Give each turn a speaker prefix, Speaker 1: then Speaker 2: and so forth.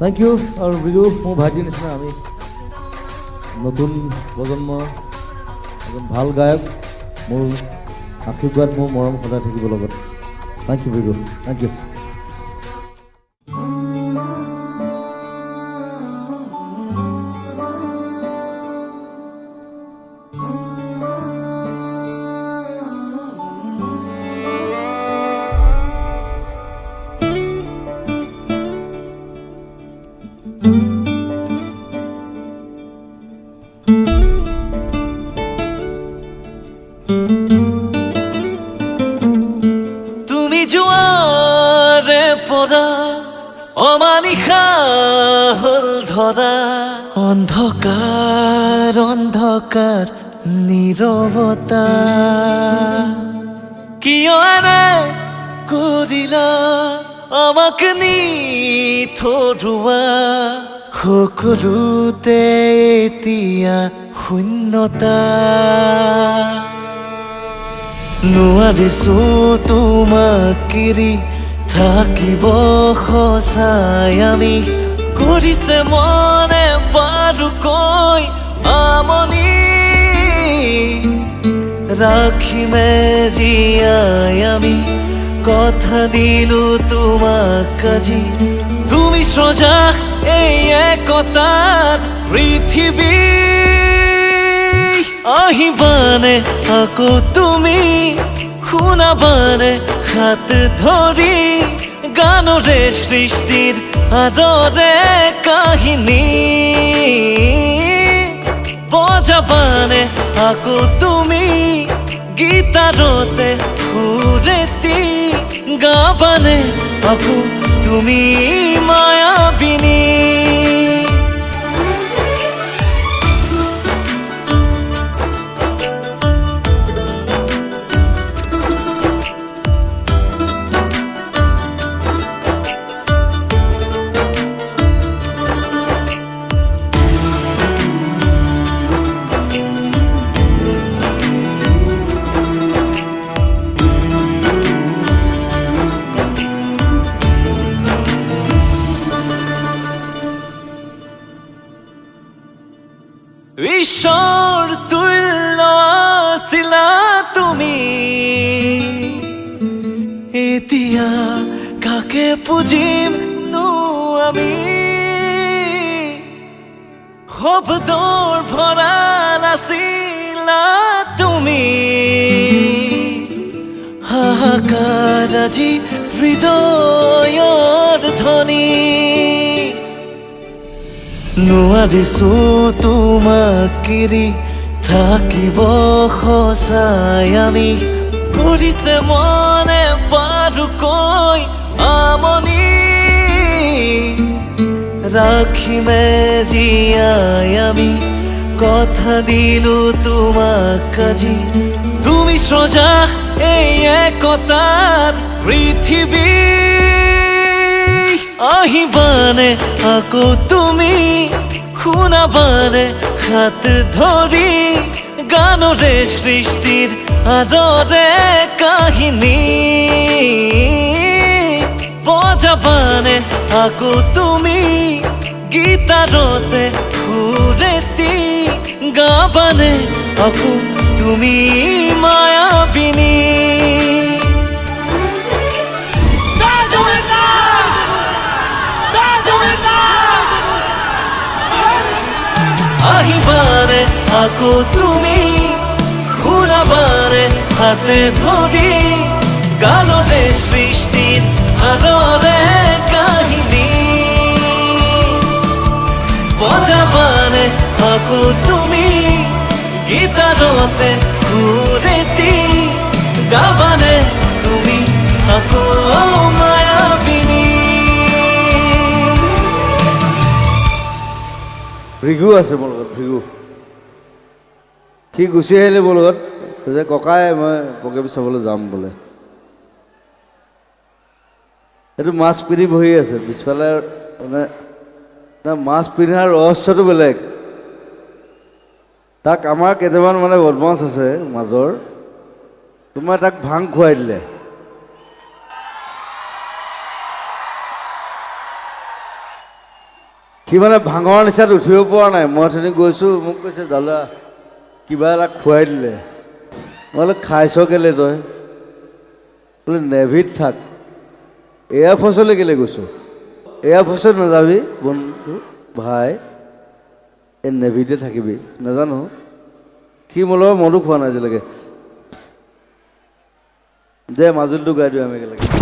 Speaker 1: Thank you আৰু বিজু মোৰ ভাইটিৰ নিচিনা আমি নতুন প্ৰজন্মৰ এজন ভালো গায়ক মোৰ আশীৰ্বাদ মোৰ মৰম সদায় থাকিব লগত thank you Biju thank you
Speaker 2: জোৱাৰে পৰা অমানিশা হল ধৰা অন্ধকাৰ অন্ধকাৰ নীৰৱতা কিয় এনে কৰিলা আমাক নি থৰুৱা সকলোতে এতিয়া শূন্যতা। নোৱাৰিছো তোমাক কিৰি থাকিব সঁচাই আমি কৰিছে মনে বাৰু কৈ আমনি ৰাখিমে জীয়াই আমি, কথা দিলো তোমাক আজি। তুমি সজা, এই একতাত পৃথিৱী আহিবানে আকৌ তুমি শুনাবানে হাত ধৰি গানৰে সৃষ্টিৰ আদৰে কাহিনী বজাবানে আকৌ তুমি গীতাৰতে সুৰেতি গাবানে আকৌ তুমি মায়াবিনী ঈশ্বৰ তুল্য আছিলা তুমি। এতিয়া কাকে পুজিম নো আমি? শব্দৰ ভৰা নাছিলা তুমি। হাহাকাৰ আজি হৃদয়ৰ ধ্বনি নোৱাৰিছো তোমাক কিৰি থাকিব সঁচাই আমি কৰিছে মনে বাৰু কৈ আমনি। ৰাখিমে জীয়াই আমি কথা দিলো তোমাক আজি তুমি সজা এই একতাত পৃথিৱী আহিবানে আকৌ তুমি শুনাবানে হাত ধৰি গানৰে সৃষ্টিৰ আদৰে কাহিনী। বজাবানে আকৌ তুমি গীতাৰতে সুৰেতি গাবানে, আকৌ তুমি মায়াবিনী। আকৌ তুমি শুনাবানে হাতে ধৰি গানৰে সৃষ্টিৰ আদৰে কাহিনী। বজাবানে আকৌ তুমি গীতাৰতে সুৰেতি গাবানে তুমি মায়াবিনী।
Speaker 1: ভৃগু আছে মোৰ লগত ভৃগু। সি গুচি আহিলে মোৰ লগত যে ককাই মই প্ৰগ্ৰেম চাবলৈ যাম বোলে। এইটো মাছ পিন্ধি বহি আছে পিছফালে মানে
Speaker 3: মাছ পিন্ধাৰ ৰহস্যটো বেলেগ। তাক আমাৰ কেইটামান মানে বদমাছ আছে মাজৰ। তোমাৰ তাক ভাং খুৱাই দিলে। সি মানে ভাঙৰ নিচাত উঠিব পৰা নাই। মই অথনি গৈছোঁ মোক কৈছে দাদা কিবা এটা খুৱাই দিলে। মই বোলে, খাইছ কেলে তই? বোলে, নেভিত থাক। এয়াৰফৰ্চলৈ কেলে গৈছোঁ? এয়াৰফৰ্চত নাযাবি, বন্ধু, ভাই। এই নেভিতে থাকিবি। নাজানো। সি মোৰ লগত মদো খোৱা নাই আজিলৈকে দে, মাজুলীটো গাই দিওঁ আমি একেলগে।